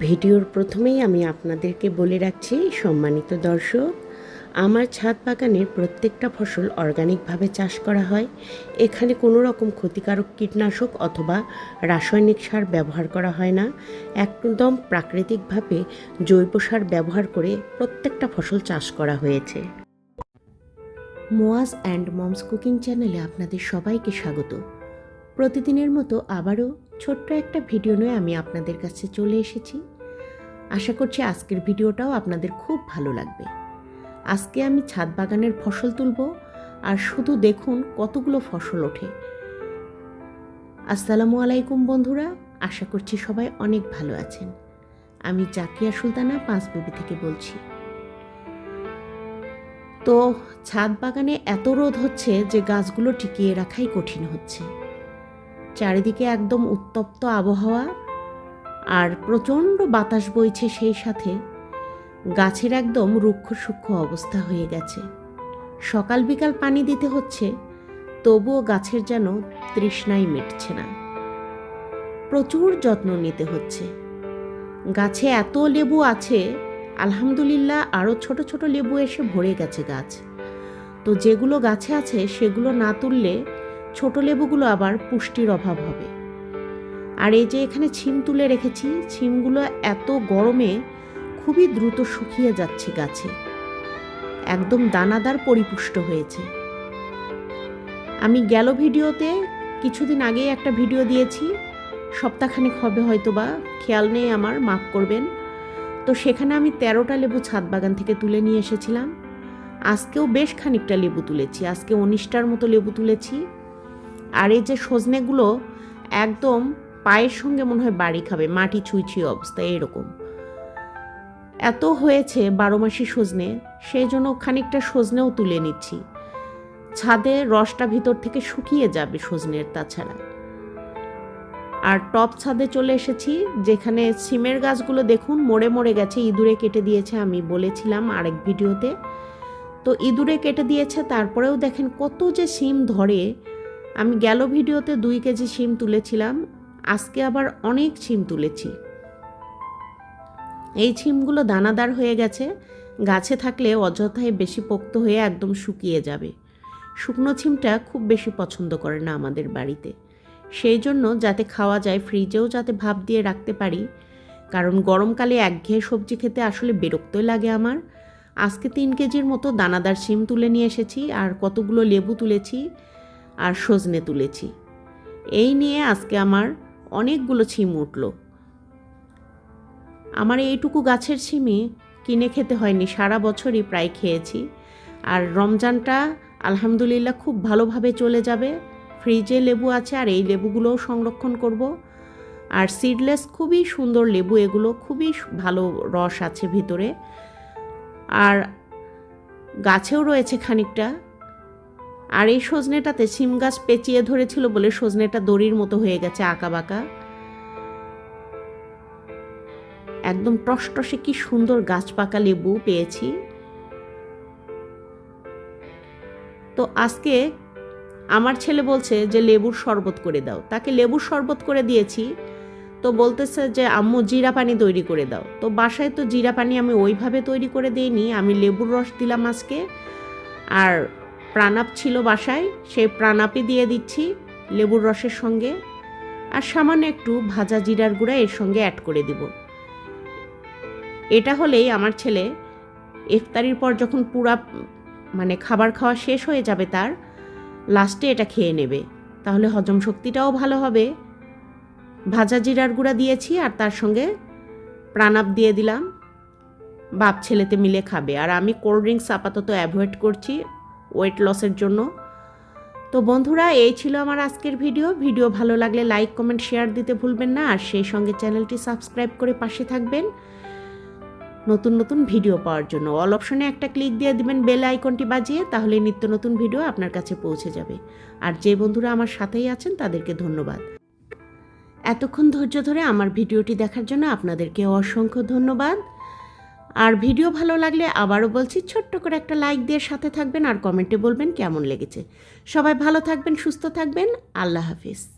ভিডিওর প্রথমেই আমি আপনাদেরকে বলে রাখছি, সম্মানিত দর্শক, আমার ছাদ বাগানের প্রত্যেকটা ফসল অর্গানিকভাবে চাষ করা হয়। এখানে কোনো রকম ক্ষতিকারক কীটনাশক অথবা রাসায়নিক সার ব্যবহার করা হয় না। একদম প্রাকৃতিকভাবে জৈব সার ব্যবহার করে প্রত্যেকটা ফসল চাষ করা হয়েছে। মোয়াজ অ্যান্ড মমস কুকিং চ্যানেলে আপনাদের সবাইকে স্বাগত। প্রতিদিনের মতো আবারও ছোট্ট একটা ভিডিও নিয়ে আমি আপনাদের কাছে চলে এসেছি। আশা করছি আজকের ভিডিওটাও আপনাদের খুব ভালো লাগবে। আজকে আমি ছাদ বাগানের ফসল তুলব আর শুধু দেখুন কতগুলো ফসল ওঠে। আসসালামু আলাইকুম বন্ধুরা, আশা করছি সবাই অনেক ভালো আছেন। আমি জাকিয়া সুলতানা, পাঁচবিবি থেকে বলছি। তো ছাদ বাগানে এত রোদ হচ্ছে যে গাছগুলো টিকিয়ে রাখাই কঠিন হচ্ছে। চারিদিকে একদম উত্তপ্ত আবহাওয়া আর প্রচণ্ড বাতাস বইছে সেই সাথে। গাছের একদম রুক্ষ সূক্ষ্ম অবস্থা হয়ে গেছে। সকাল বিকাল পানি দিতে হচ্ছে, তবুও গাছের যেন তৃষ্ণাই মিটছে না। প্রচুর যত্ন নিতে হচ্ছে। গাছে এত লেবু আছে, আলহামদুলিল্লাহ আরও ছোট ছোট লেবু এসে ভরে গেছে গাছ। তো যেগুলো গাছে আছে সেগুলো না তুললে ছোট লেবুগুলো আবার পুষ্টির অভাব হবে। আর এই যে এখানে ছিম তুলে রেখেছি, ছিমগুলো এত গরমে খুবই দ্রুত শুকিয়ে যাচ্ছে গাছে। একদম দানাদার পরিপুষ্ট হয়েছে। আমি গেল ভিডিওতে কিছুদিন আগেই একটা ভিডিও দিয়েছি। সপ্তাহখানেক হবে হয়তো বা খেয়াল নেই আমার, মাফ করবেন। তো সেখানে আমি তেরোটা লেবু ছাদ বাগান থেকে তুলে নিয়ে এসেছিলাম। আজকেও বেশ খানিকটা লেবু তুলেছি, আজকে উনিশটার মতো লেবু তুলেছি। আর এই যে সজনেগুলো একদম পায়ের সঙ্গে মনে হয় বাড়ি খাবে, মাটি ছুঁই ছুঁই অবস্থা এরকম। এত হয়েছে বারো মাসি সজনে, সেই জন্য খানিকটা সজনেও তুলে নিচ্ছি। ছাদে রসটা ভিতর থেকে শুকিয়ে যাবে সজনের তাছাড়া। আর টপ ছাদে চলে এসেছি, যেখানে সিমের গাছগুলো দেখুন মরে মরে গেছে, ইঁদুরে কেটে দিয়েছে, আমি বলেছিলাম আরেক ভিডিওতে। তো ইঁদুরে কেটে দিয়েছে, তারপরেও দেখেন কত যে সিম ধরে আমি গেল ভিডিওতে দুই কেজি শিম তুলেছিলাম, আজকে আবার অনেক শিম তুলেছি। এই ছিমগুলো দানাদার হয়ে গেছে, গাছে থাকলে অযথায় বেশি পোক্ত হয়ে একদম শুকিয়ে যাবে। শুকনো ছিমটা খুব বেশি পছন্দ করে না আমাদের বাড়িতে। সেই জন্য যাতে খাওয়া যায়, ফ্রিজেও যাতে ভাপ দিয়ে রাখতে পারি, কারণ গরমকালে একঘেয়ে সবজি খেতে আসলে বিরক্তই লাগে আমার। আজকে তিন কেজির মতো দানাদার শিম তুলে নিয়ে এসেছি, আর কতগুলো লেবু তুলেছি আর সজনে তুলেছি। এই নিয়ে আজকে আমার অনেকগুলো ছিম উঠল। আমার এইটুকু গাছের ছিমি কিনে খেতে হয়নি, সারা বছরই প্রায় খেয়েছি। আর রমজানটা আলহামদুলিল্লাহ খুব ভালোভাবে চলে যাবে। ফ্রিজে লেবু আছে আর এই লেবুগুলোও সংরক্ষণ করব। আর সিডলেস খুবই সুন্দর লেবু, এগুলো খুবই ভালো রস আছে ভিতরে। আর গাছেও রয়েছে খানিকটা। আর এই সজনেটাতে সিম গাছ পেঁচিয়ে ধরেছিল বলে সজনেটা দড়ির মতো হয়ে গেছে আঁকা বাঁকা একদম টসটসে কি সুন্দর গাছ পাকা লেবু পেয়েছি। তো আজকে আমার ছেলে বলছে যে লেবুর শরবত করে দাও। তাকে লেবুর শরবত করে দিয়েছি। তো বলতেছে যে, আম্মু, জিরা পানি তৈরি করে দাও। তো বাসায় তো জিরা পানি আমি ওইভাবে তৈরি করে দিইনি। আমি লেবুর রস দিলাম আজকে। আর প্রাণাপ ছিল বাসায়, সেই প্রাণাপই দিয়ে দিচ্ছি লেবুর রসের সঙ্গে। আর সামান্য একটু ভাজা জিরার গুঁড়া এর সঙ্গে অ্যাড করে দেব। এটা হলেই আমার ছেলে ইফতারির পর যখন পুরা মানে খাবার খাওয়া শেষ হয়ে যাবে তার লাস্টে এটা খেয়ে নেবে। তাহলে হজম শক্তিটাও ভালো হবে। ভাজা জিরার গুঁড়া দিয়েছি আর তার সঙ্গে প্রাণাপ দিয়ে দিলাম। বাপ ছেলেতে মিলে খাবে। আর আমি কোল্ড ড্রিঙ্কস আপাতত অ্যাভয়েড করছি। ওয়েট লসের জন্য। তো বন্ধুরা, এই ছিল আমার আজকের ভিডিও। ভিডিও ভালো লাগলে লাইক কমেন্ট শেয়ার দিতে ভুলবেন না। আর সেই সঙ্গে চ্যানেলটি সাবস্ক্রাইব করে পাশে থাকবেন। নতুন নতুন ভিডিও পাওয়ার জন্য। অল অপশনে একটা ক্লিক দিয়ে দিবেন বেল আইকনটি বাজিয়ে, তাহলে নিত্য নতুন ভিডিও আপনার কাছে পৌঁছে যাবে। আর যে বন্ধুরা আমার সাথেই আছেন, তাদেরকে ধন্যবাদ। এতক্ষণ ধৈর্য ধরে আমার ভিডিওটি দেখার জন্য আপনাদেরকে অসংখ্য ধন্যবাদ। আর ভিডিও ভালো লাগলে আবারও বলছি, ছোট্ট করে একটা লাইক দিয়ে সাথে থাকবেন আর কমেন্টে বলবেন কেমন লেগেছে। সবাই ভালো থাকবেন, সুস্থ থাকবেন, আল্লাহ হাফিজ।